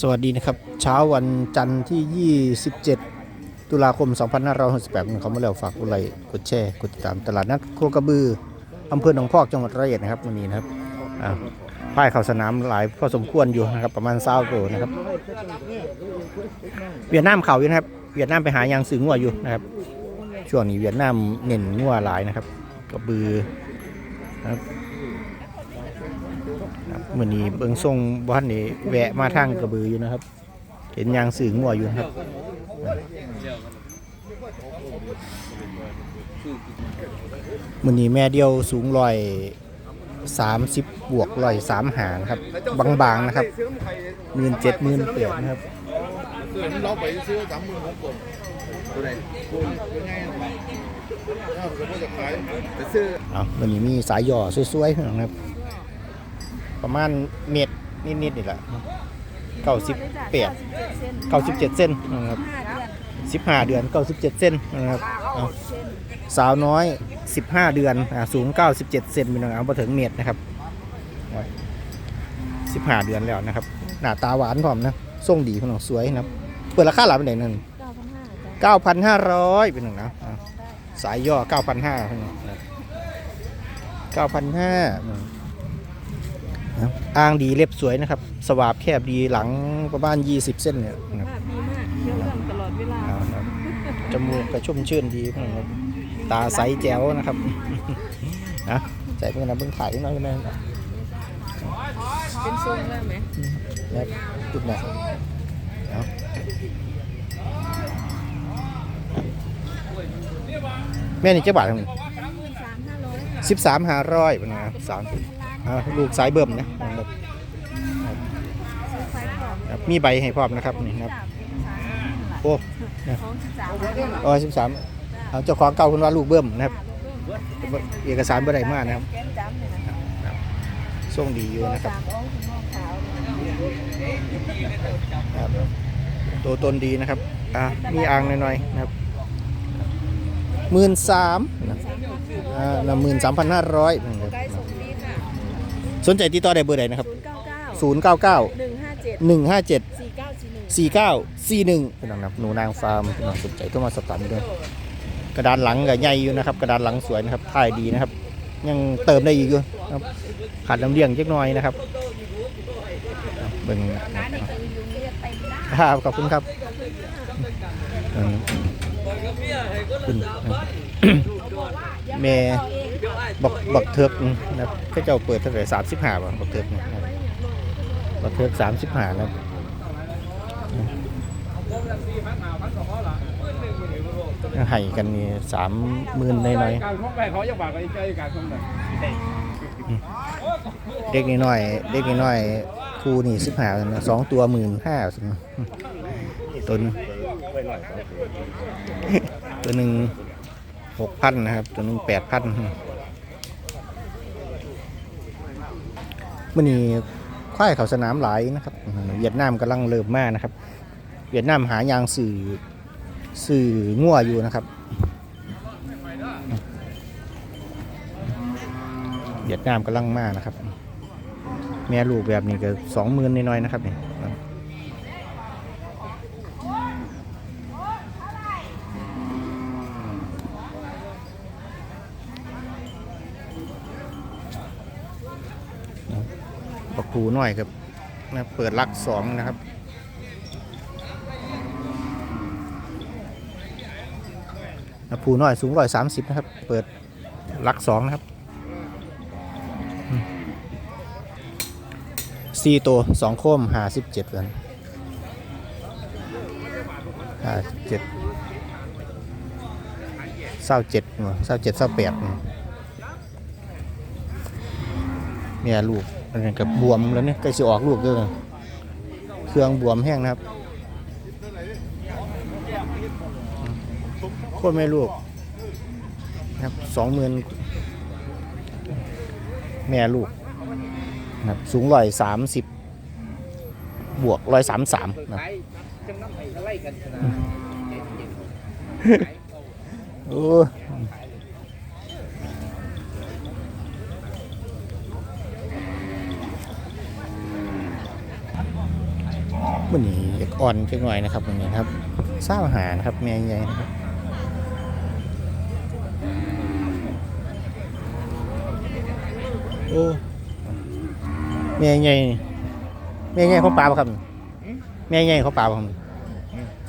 สวัสดีนะครับ เช้าวันจันทร์ที่ 27 ตุลาคม 2568เขามาแล้วฝากกดไลค์กดแชร์กดติดตามตลาดนัดโคกระบืออำเภอหนองพอกจังหวัดร้อยอ็ดนะครับวันนี้นะครับอ่าป้ายเข้าสนามหลายพอสมควรอยู่นะครับประมาณเศร้าโตวนะครับ เวียดนามเขาอยู่นะครับ เวียดนามไปหายางซื้องัวอยู่นะครับช่วงนี้เวียดนามเน้นงัวหลายนะครับกระบือนะครับ มื่อนี้เบิงทรงบ้านนี้แวะมาทางกระบืออยู่นะครับ เห็นยางสื่องัวอยู่ครับมื่อนี้แม่เดียวสูงร้อยสามสิบบวกร้อยสามหางครับ บางๆนะครับหมื่นเจ็ดหมื่นเปดนะครับซื้อเราไปซื้อสามหมื่นคนตัวไหนตัวยังไงถ้าสมจะขายจะซื้อเอาวันนี้มีสายหย่อสวยๆนะครับ ประมาณเมตรนิดๆนี่แหละเก้าสิบแปดเก้าสิบเจ็ดเส้นนะครับสิบห้าเดือนเก้าสิบเจ็ดเส้นนะครับเอาสาวน้อยสิบห้าเดือนอ่าสูงเก้าสิบเจ็ดเซนเป็นงเอาไปถึงเมตรนะครับสิบห้าเดือนแล้วนะครับ หน้าตาหวานพร้อมนะทรงดีพี่น้องสวยนะครับเปิดราคาหลับเป็นไหนนั่นเก้าพันห้าจ้ะเก้าพันห้าร้อยเป็นหนึ่งนะอะสายย่อเก้าพันห้าเก้าพันห้า อ้างดีเล็บสวยนะครับ สวาบแคบดีหลังประมาณ20 เส้นเนี่ยนะครับภาพดีมากเที่ยวเรื่องตลอดเวลาอ่าครับจมูกกระชุ่มชื่นดีนะครับตาใสแจ๋วนะครับ นะใจเป็นนะเบิ่งถ่ายนิดหน้อยนะเป็นทรงได้ไหมนะจุดไหนเอาแม่นี่เจ้าบาททั้งนี้สามหมื่นสามห้าร้อยค่ะสิบสามหาร้อยเป็นไงครับสาม อ่าลูกสายเบิ่มนะนะครับซื้อไฟก่อนครับมีใบให้พร้อมนะครับนี่ครับโอ้ของสิบสามห้าร้อยอ๋อสิบสามเอาเจ้าของเก่าคุณว่าลูกเบิ่มนะครับ เอกสารบ่ได้มานะครับแก้มจ้ำเลยนะส่งดีอยู่นะครับสามองค์คุณพ่อขาวเนี่ยครับตัวตนดีนะครับ อ่ามีอ่างหน่อยๆนะครับหมื่นสามอ่าหมื่นสามพันห้าร้อยใกล้ส่งดีค่ะ สนใจติดต่อได้เบอร์ใดนะครับ ศูนย์เก้าเก้าศูนย์เก้าเก้าหนึ่งห้าเจ็ดหนึ่งห้าเจ็ดสี่เก้าสี่หนึ่ง 4941พี่น้องนะครับหนูนางฟาร์มพี่น้องสนใจก็มาสอบถามดูด้วยกระดานหลังก็ใหญ่อยู่นะครับ กระดานหลังสวยนะครับถ่ายดีนะครับ ยังเติมได้อีกอยู่นะครับขาดน้ำเลี้ยงเล็กน้อยนะครับเบิ่งร้านนี้คือยุงเรียกเต็มได้ครับขอบคุณครับเออคุณแม่ บักบักเทือกนะครับก็เจ้าเปิดเท่าไหร่สามสิบห้าบบกเทือกนะบักเทือกสามสิบห้านะให้กันนี่สามหมื่นหน่อยการท่องไปเขาจะฝากไปใจการท่องไปๆเด็กน้อยเด็กน้อยครูนี่สิบห้าสองตัวหมื่นห้าตัวตัวหนึ่งหกพันนะครับ ตัวหนึ่งแปดพัน มื่อนี้ควายเขาสนามหลายนะครับเวียดนามกำลังเริ่มมานะครับ เวียดนามหายางสื่อสื่องัวอยู่นะครับ เวียดนามกำลังมากนะครับ แม่ลูกแบบนี้ก็สองหมื่นน้อยๆนะครับเนี่ย ผูหน้อยครับนะเปิดลักสองนะครับผูน้อยสูงร้อยสามสิบนะครับ เปิดลักสองนะครับสี่ตัวสองโคมหาสิบเจ็ดกันหาเจ็ดเศร้าเจ็ดเศร้าเจ็ดเศร้าแปดเนี่ยลูก อันนี้กับบวมแล้วเนี่ยใกล้จะออกลูกด้วยเครื่องบวมแห้งนะครับโคตรไม่ลูกนะครับสองหมื่นแม่ลูกนะครับสูงร้อยสามสิบบวกร้อยสามสามนะขายจังน้ำไผ่ไล่กันชนะโอ้ วันนี้อยากอ่อนจังหน่อยนะครับวันนี้นะครับเศร้าหานะครับแม่ใหญ่นะครับโอ้แม่ใหญ่แม่ใหญ่เขาปลาบ่ครับแม่ใหญ่เขาปลาบ่ครับ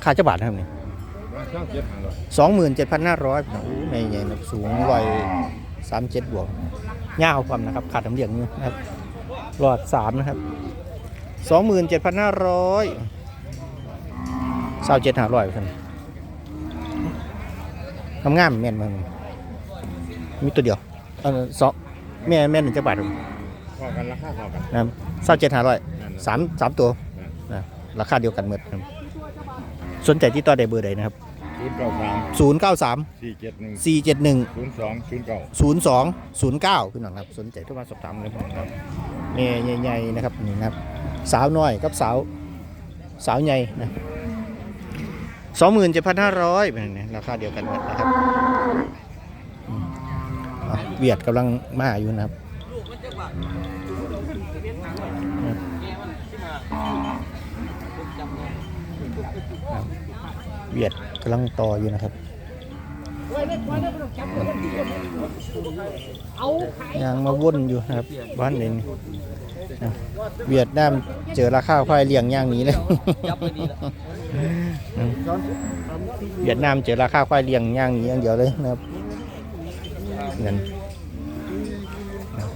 ค่าเจ้าบาทนะครับนี่ช่างเจ็ดหันเลยสองหมื่นเจ็ดพันห้าร้อยโอ้แม่ใหญ่นะครับสูงร้อยสามเจ็ดบวกยาวความนะครับขาดน้ำเหลียงอยู่นะครับหลอดสามนะครับ สองหมื่นเจ็ดพันห้าร้อยสาวเจ็ดห้าร้อยท่านทำงามแม่นมันมีตัวเดียวเออสองแม่แม่หนึ่งจะบาทครับพอกันราคาพอกันนะครับสาวเจ็ดห้าร้อยนั่นน่ะสามสามตัวนะราคาเดียวกันหมดครับสนใจที่ต่อได้เบอร์ใดนะครับศูนย์เก้าสามศูนย์เก้าสามสี่เจ็ดหนึ่งสี่เจ็ดหนึ่งศูนย์สองศูนย์เก้าศูนย์สองศูนย์เก้าพี่น้องครับ สนใจโทุกมาสอบถามเลยพี่น้องครับนี่ใหญ่ๆนะครับนี่นะครับ สาวน้อยกับสาวสาวใหญ่นะสองหมื่นเจ็ดพันห้าร้อยเป็นไงราคาเดียวกันหมดนะครับเวียดกำลังมาอยู่นะครับครับเวียดกำลังต่ออยู่นะครับยางมาวุ่นอยู่นะครับบ้านเองน เวียดนามเจอราคาควายเลี้ยงอย่างนี้เลย เวียดนามเจอราคาควายเลี้ยงอย่างนี้อย่างเดียวเลยนะครับเงินนะ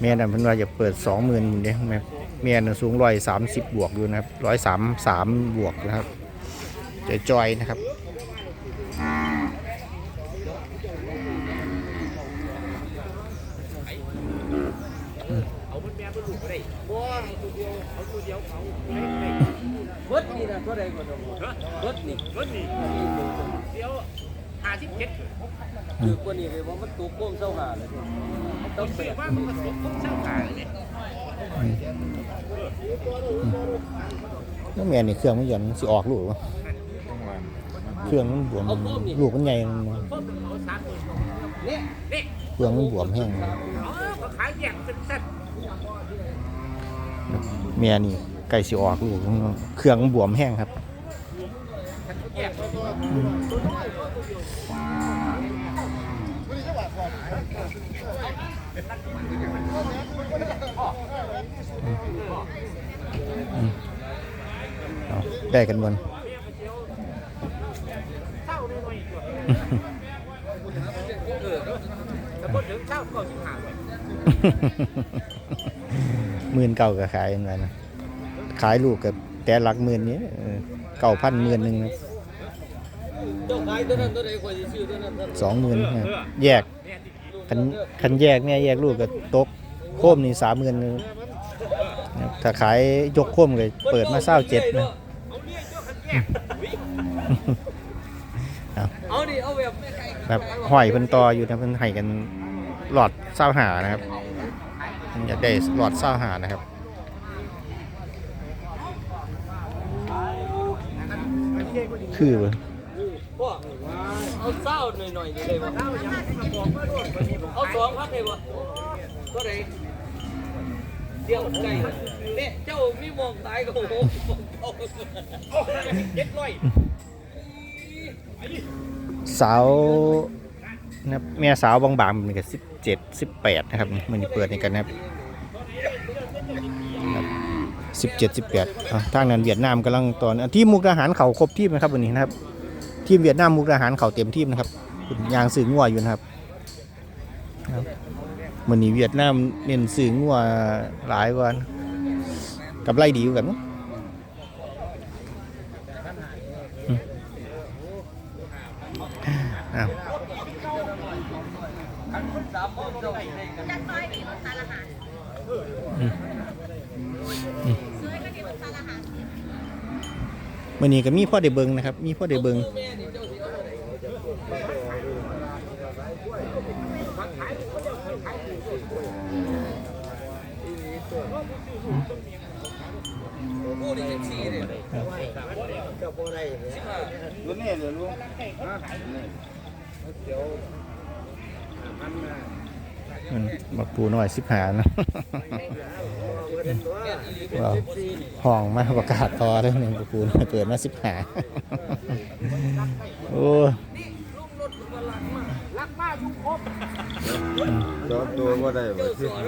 แม่น่ะเพิ่นว่าจะเปิดสองหมื่นเด้แม่แม่น่ะสูงร้อยสามสิบบวกอยู่นะครับร้อยสามสามบวกนะครับจะจอยนะครับ เบิดนี่นะเท่าไรก็ต้องเบิดนี่เบิดนี่เดี๋ยวห้าสิบเจ็ดคือกว่านี้เลยว่ามันตัวโค้งเศร้าหาเลยต้องเสียว่ามันตัวโค้งเศร้าหาเลยแล้วแม่นี่เครื่องมันหย่อนสิออกลูกวะเครื่องมันบวมลูกมันใหญ่เครื่องมันบวมแห้งอ๋อขายแยกเป็นเส้น แม่นี่ไก่สิออกลูกเครื่องมันบวมแห้งครับแยกเอาได้กันบนแต่พอถึงเช้าก็สิบห้า หมื่นเก่าก็ขายกันไปนะขายลูกกับแต่หลักหมื่นนี้เก่าพันหมื่นหนึ่งนะเจ้าขายตัวนั้นตัวใดควรจะซื้อตัวนั้นตัวนั้นสองหมื่นแยกคันคันแยกเนี่ยแยกลูกกับตกโคมนี่สามหมื่นถ้าขายยกโคมเลยเปิดมาเศร้าเจ็ดนะเอาดิเอาแบบแบบห้อยเพิ่นต่ออยู่นะเพิ่นให้กันหลอดเศร้าหานะครับเพิ่น อยากได้หลอดเศร้าหานะครับคือเบิ่งพ่อเอาเศร้าหน่อยๆนี่เลยบ่เอาสองพักเลยบ่ตัวใดเดี๋ยวไก่เนี่ยเจ้ามีมองตายก็โอ้โหเจ็ดร้อยสาวนะครับแม่สาวบางๆมันก็สิบ เจ็ดสิบแปดนะครับมันเปิดในกันนะครับสิบเจ็ดสิบแปดทางนั้นเวียดนามกำลังตอนทีมมุกดาหารเขาครบทีมนะครับวันนี้นะครับ ทีมเวียดนามมุกดาหารเขาเต็มทีมนะครับยางสื่องัวอยู่นะครับครับวันนี้เวียดนามเน้นสื่องัวหลายกว่านกับไรดีอยู่กันมั้ง มื่นี้ก็มีพ่อเดเบิงนะครับ มีพ่อเดเบิงเดี๋ยวลุงเมบักปูน้อยสิบหานะว้าวห้องมาประกาศต่อเลยหนึ่งบักปูน้อยเปิดมาสิบหาโอ้จอดตัวว่าได้บ่สิอ